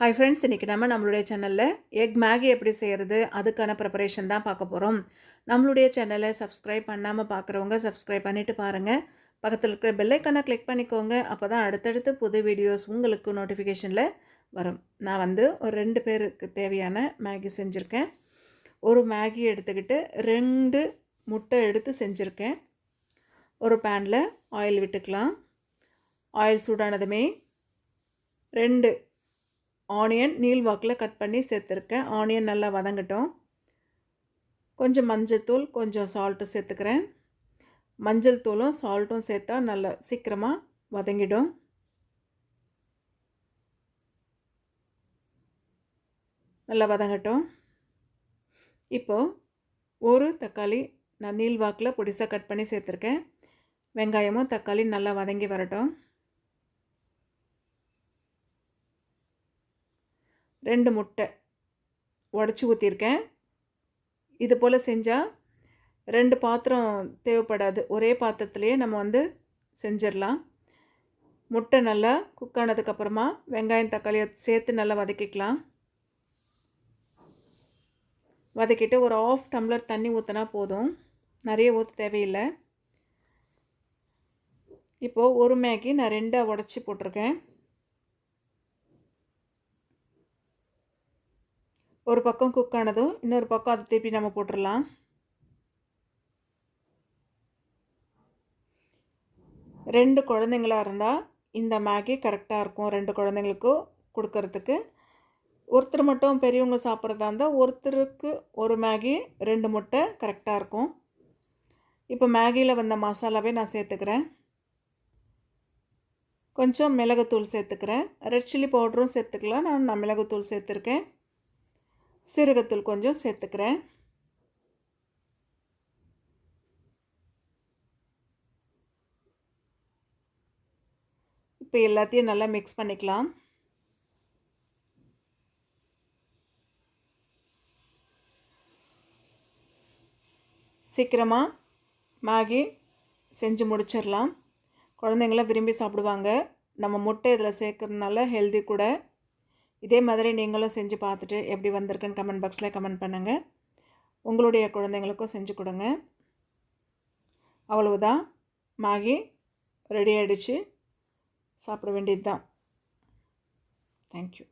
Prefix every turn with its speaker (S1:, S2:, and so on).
S1: Hi friends இன்றைக்கி நம்ம நம்மளுடைய சேனலில் எக் மேகி எப்படி செய்கிறது அதுக்கான ப்ரிப்பரேஷன் தான் பார்க்க போகிறோம் நம்மளுடைய சேனலை சப்ஸ்கிரைப் பண்ணாமல் பார்க்குறவங்க சப்ஸ்கிரைப் பண்ணிவிட்டு பாருங்கள் பக்கத்தில் இருக்கிற பெல்லைக்கான கிளிக் பண்ணிக்கோங்க. அப்போ தான் அடுத்தடுத்து புது வீடியோஸ் உங்களுக்கு நோட்டிஃபிகேஷனில் வரும். நான் வந்து ஒரு ரெண்டு பேருக்கு தேவையான மேகி செஞ்சுருக்கேன். ஒரு மேகி எடுத்துக்கிட்டு ரெண்டு முட்டை எடுத்து செஞ்சுருக்கேன். ஒரு பேனில் ஆயில் விட்டுக்கலாம். ஆயில் சூடானதுமே ரெண்டு ஆனியன் நீல் வாக்கில் கட் பண்ணி சேர்த்துருக்கேன். ஆனியன் நல்லா வதங்கட்டும். கொஞ்சம் மஞ்சள் கொஞ்சம் சால்ட்டும் சேர்த்துக்கிறேன். மஞ்சள் தூளும் சால்ட்டும் சேர்த்தா நல்லா சீக்கிரமாக வதங்கிடும். நல்லா வதங்கட்டும். இப்போது ஒரு தக்காளி நான் நீல் வாக்கில் பொடிசாக கட் பண்ணி சேர்த்துருக்கேன். வெங்காயமும் தக்காளி நல்லா வதங்கி வரட்டும். ரெண்டு முட்டை உடச்சி ஊற்றிருக்கேன் இது போல் செஞ்சால் ரெண்டு பாத்திரம் தேவைப்படாது. ஒரே பாத்திரத்துலேயே நம்ம வந்து செஞ்சிடலாம். முட்டை நல்லா குக் ஆனதுக்கப்புறமா வெங்காயம் தக்காளியை சேர்த்து நல்லா வதக்கிக்கலாம். வதக்கிட்டு ஒரு ஆஃப் டம்ளர் தண்ணி ஊற்றினா போதும். நிறைய ஊற்ற தேவையில்லை. இப்போது ஒரு மேகி நான் ரெண்டாக உடச்சி போட்டிருக்கேன். ஒரு பக்கம் குக் ஆனதும் இன்னொரு பக்கம் அதை திருப்பி நம்ம போட்டுடலாம் ரெண்டு குழந்தைங்களாக இருந்தால் இந்த மேகி கரெக்டாக இருக்கும். ரெண்டு குழந்தைங்களுக்கும் கொடுக்கறதுக்கு. ஒருத்தர் மட்டும் பெரியவங்க சாப்பிட்றதா இருந்தால் ஒருத்தருக்கு ஒரு மேகி ரெண்டு முட்டை கரெக்டாக இருக்கும். இப்போ மேகியில் வந்த மசாலாவே நான் சேர்த்துக்கிறேன். கொஞ்சம் மிளகுத்தூள் சேர்த்துக்கிறேன். ரெட் சில்லி பவுடரும் சேர்த்துக்கலாம். நான் நான் மிளகுத்தூள் சேர்த்துருக்கேன். சீரகத்தூள் கொஞ்சம் சேர்த்துக்கிறேன். இப்போ எல்லாத்தையும் நல்லா மிக்ஸ் பண்ணிக்கலாம். சீக்கிரமாக மேகி செஞ்சு முடிச்சிடலாம். குழந்தைங்களாம் விரும்பி சாப்பிடுவாங்க. நம்ம முட்டை இதில் சேர்க்குறதுனால ஹெல்தி கூட இதே மாதிரி நீங்களும் செஞ்சு பார்த்துட்டு எப்படி வந்திருக்குன்னு கமெண்ட் பாக்ஸில் கமெண்ட் பண்ணுங்கள் உங்களுடைய குழந்தைங்களுக்கும் செஞ்சு கொடுங்க. அவ்வளவுதான். மேகி ரெடி ஆகிடுச்சு சாப்பிட வேண்டியது தான் தேங்க்யூ